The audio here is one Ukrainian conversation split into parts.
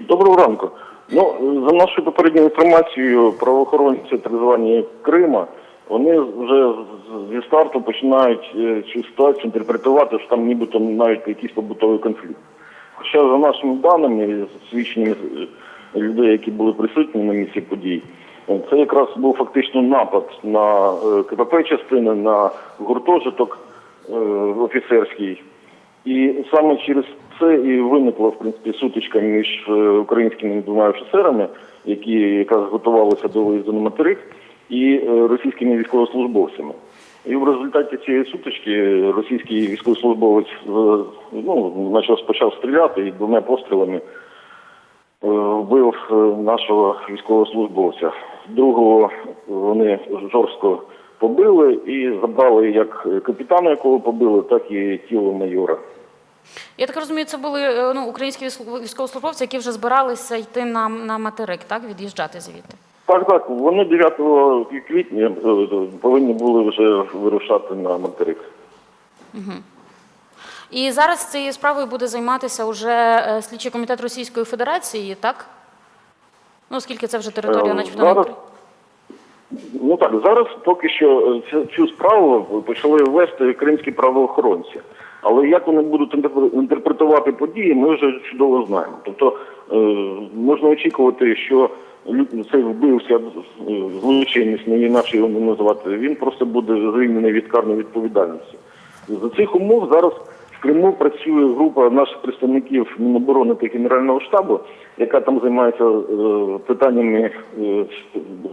Доброго ранку. Ну, за нашою попередньою інформацією, правоохоронці так звані Крима, вони вже зі старту починають е, цю ситуацію інтерпретувати, що там нібито навіть якийсь побутовий конфлікт. Хоча за нашими даними, свідченнями е, людей, які були присутні на місці подій, е, це якраз був фактично напад на КПП частини, на гуртожиток офіцерський. І саме через це і виникла в принципі сутичка між е, українськими двома офіцерами, які якраз готувалися до виїзду на материк, і е, російськими військовослужбовцями. І в результаті цієї сутички російський військовослужбовець е, ну, почав почав стріляти і двома пострілами вбив нашого військовослужбовця. Другого вони жорстко побили і забрали як капітана, якого побили, так і тіло майора. Я так розумію, це були е, ну, українські військовослужбовці, які вже збиралися йти на, на материк, так, від'їжджати звідти. Так, так, вони 9 квітня е, повинні були вже вирушати на материк. І зараз цією справою буде займатися уже е, слідчий комітет Російської Федерації, так? Ну, оскільки це вже територія, Е, начебто, зараз- Ну так, зараз поки що е, цю, справу почали ввести кримські правоохоронці. Але як вони будуть інтерпретувати події, ми вже чудово знаємо. Тобто е, можна очікувати, що цей вбився е, злочинець, не інакше його не називати, він просто буде звільнений від карної відповідальності. За цих умов зараз Криму працює група наших представників Міноборони та Генерального штабу, яка там займається е, питаннями е,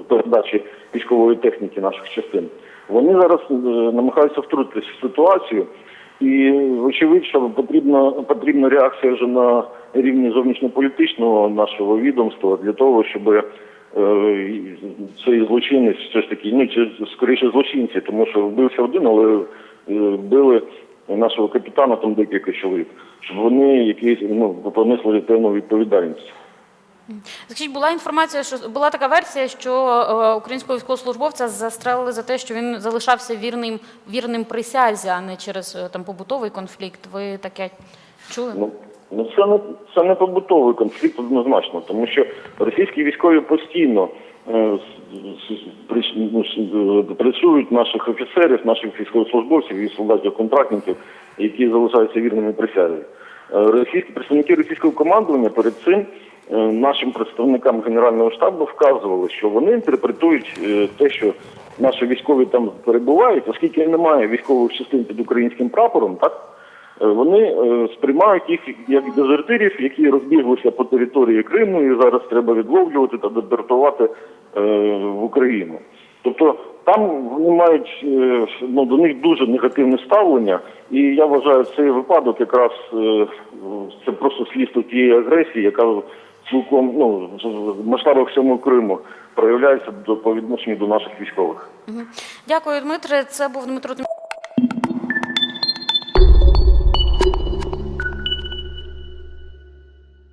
передачі військової техніки наших частин. Вони зараз е, намагаються втрутитися в ситуацію, і вочевидь, що потрібна потрібна реакція вже на рівні зовнішньополітичного нашого відомства для того, щоб е, цей злочинець все ж таки, ну чи скоріше злочинці, тому що вбився один, але е, били нашого капітана, там декілька чоловік, щоб вони якісь ну понесли певну відповідальність. Скажіть, була інформація, що була така версія, що е, українського військовослужбовця застрелили за те, що він залишався вірним, вірним присязі, а не через е, там побутовий конфлікт. Ви таке чули? Ну, ну це не це не побутовий конфлікт однозначно, тому що російські військові постійно е, ну, е, пресують наших офіцерів, наших військовослужбовців і солдатів-контрактників, які залишаються вірними присязі. Е, Російські представники російського командування перед цим нашим представникам генерального штабу вказували, що вони інтерпретують те, що наші військові там перебувають, оскільки немає військових частин під українським прапором, так. Вони сприймають їх як дезертирів, які розбіглися по території Криму, і зараз треба відловлювати та депортувати в Україну. Тобто там вони мають е, ну, до них дуже негативне ставлення, і я вважаю, цей випадок якраз е, це просто слідство тієї агресії, яка цілком ну в масштабах всьому Криму проявляється до по відношенню до наших військових. Дякую, Дмитре. Це був Дмитро.